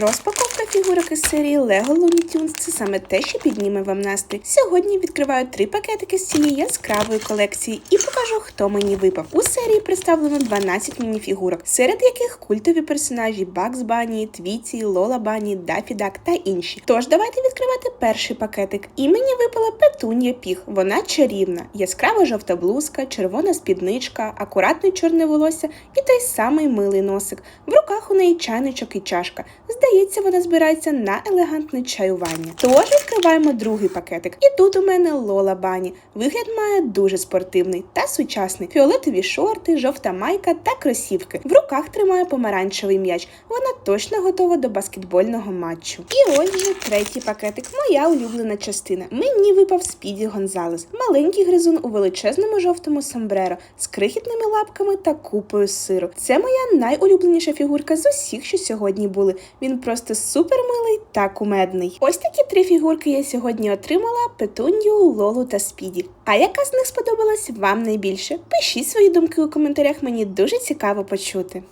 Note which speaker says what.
Speaker 1: Розпаковка фігурок із серії Lego Looney Tunes – це саме те, що підніме вам настрій. Сьогодні відкриваю три пакетики з цієї яскравої колекції і покажу, хто мені випав. У серії представлено 12 мініфігурок, серед яких культові персонажі Бакс Бані, Твіті, Лола Бані, Дафі Дак та інші. Тож давайте відкривати перший пакетик. І мені випала петун'я піг. Вона чарівна, яскрава жовта блузка, червона спідничка, акуратне чорне волосся і той самий милий носик. В руках у неї чайничок і чашка. Здається, вона збирається на елегантне чаювання. Тож відкриваємо другий пакетик. І тут у мене Лола Бані. Вигляд має дуже спортивний та сучасний. Фіолетові шорти, жовта майка та кросівки. В руках тримає помаранчевий м'яч. Вона точно готова до баскетбольного матчу. І ось вже третій пакетик. Моя улюблена частина. Мені випав Спіді Гонзалес. Маленький гризун у величезному жовтому сомбреро з крихітними лапками та купою сиру. Це моя найулюбленіша фігурка з усіх, що сьогодні були. Він просто супермилий та кумедний. Ось такі три фігурки я сьогодні отримала: Петунью, Лолу та Спіді. А яка з них сподобалась вам найбільше? Пишіть свої думки у коментарях, мені дуже цікаво почути.